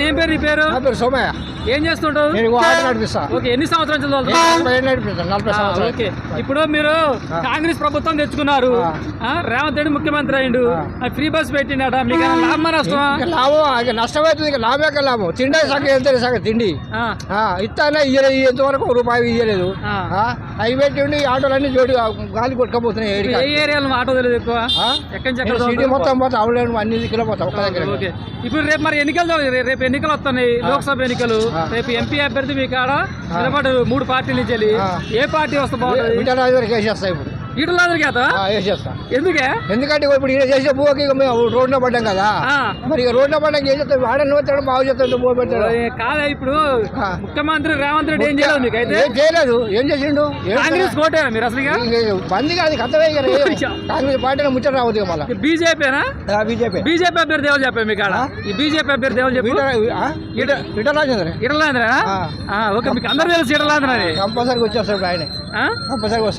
ఏం పేరు నీ పేరు? నా పేరు సోమయ్య. ఏం ఓకే ఎన్ని సంవత్సరాల ఓకే. ఇప్పుడు మీరు. కాంగ్రెస్ ప్రభుత్వం తెచ్చుకున్నారు. రేవంత్ రెడ్డి ముఖ్యమంత్రి అయిండు. ఫ్రీ బస్ పెట్టినట మీకు లాభమా నష్టమా? లాభం నష్టం ఇక లాభమే కదా లాభం. తిండే సగం వెళ్తే సగం తిండి. ఇస్తానే ఇయ్యలేదు ఇంతవరకు ఒక రూపాయి ఇయ్యలేదు. అవి పెట్టి ఆటోలన్నీ జోడి గాలి కొట్టుకపోతున్నాయి ఏ ఏరియాలో ఆటో తెలియదు ఎక్కువ? ఎక్కడి సిటీ? మొత్తం పోతా అవులేను అన్ని దిక్కులో పోతా ఒక్క దగ్గర. ఇప్పుడు రేపు మరి ఎన్నికలు రేపు ఎన్నికలు వస్తున్నాయి లోక్సభ ఎన్నికలు. రేపు ఎంపీ అభ్యర్థి మీ కాడ నిలబడ్డారు మూడు పార్టీల నుంచి వెళ్ళి. ఏ పార్టీ వస్తే బాగుంటుంది? విఠలరాజు గారికి వేసేస్తా ఆ, వేసేస్తా ఎందుకే? ఎందుకంటే ఇప్పుడు ఈయన చేసే భూకి మేము రోడ్డున పడ్డాం కదా. మరి రోడ్డున పడ్డాక ఏం చేస్తాడు వాడ నూతాడు బాగు చేస్తాడు భూ ఓయ్, కాదా ఇప్పుడు. ముఖ్యమంత్రి రేవంత్ రెడ్డి ఏం చేయలేదు మీకు అయితే ఏం చేయలేదు. ఏం చేసిండు? కాంగ్రెస్ కోటేనా మీరు చేయలేదు. బందీ కాదు రేపు. కాంగ్రెస్ పార్టీ ముచ్చట రావద్దు మళ్ళా. బీజేపీనా బీజేపీ. బీజేపీ అభ్యర్థి ఎవరు చెప్పారు మీకు ఈ బీజేపీ అభ్యర్థి ఎవరు చెప్పు. విఠలరాజేంద్ర ఇటలాంధ్రనా? ఆ. ఓకే మీకు అందరూ తెలుసు ఇటలాంధ్ర అని కంపల్సరీగా వచ్చేస్తాడు ఆయన. ఆ? కంపల్సరీగా వస్తాడు.